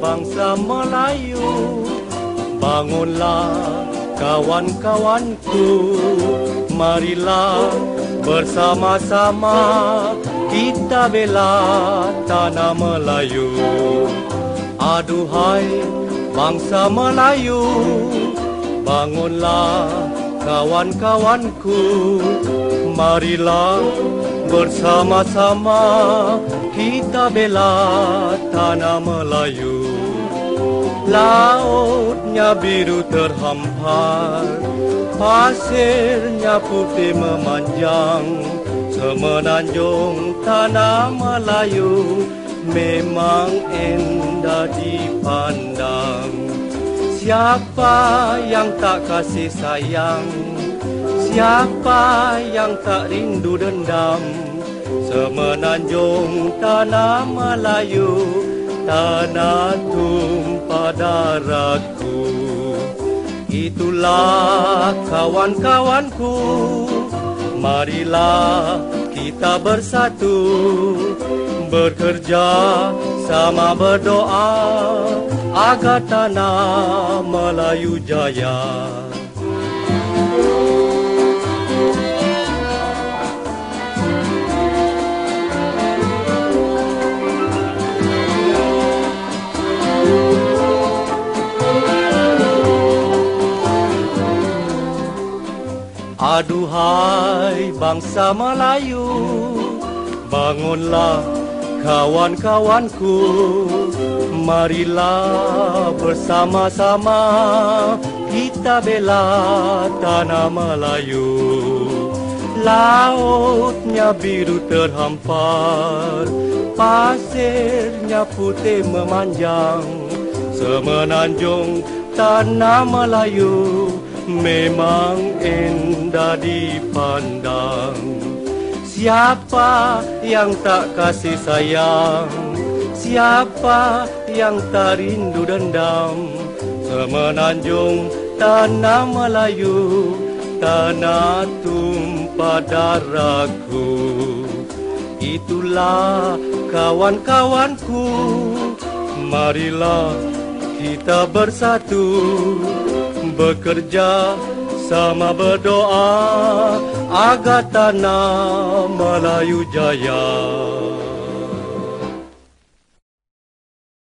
tanah Melayu Bangunlah kawan-kawanku. Marilah bersama-sama kita bela tanah Melayu. Aduhai bangsa Melayu Bangunlah kawan-kawanku. Marilah bersama-sama kita bela tanah Melayu. Lautnya biru terhampar Pasirnya putih memanjang. Semenanjung tanah Melayu Memang indah dipandang Siapa yang tak kasih sayang? Siapa yang tak rindu dendam? Semenanjung tanah Melayu tanah tumpah darahku. Itulah kawan-kawanku. Marilah kita bersatu Bekerja sama berdoa Agar tanah Melayu jaya Aduhai bangsa Melayu Bangunlah kawan-kawanku Marilah bersama-sama Kita bela tanah Melayu. Lautnya biru terhampar Pasirnya putih memanjang. Semenanjung tanah Melayu memang indah dipandang Siapa yang tak kasih sayang? Siapa yang tak rindu dendam? Semenanjung tanah Melayu Tanah tumpah darahku. Itulah kawan-kawanku. Marilah kita bersatu bekerja sama berdoa agar tanah Melayu jaya.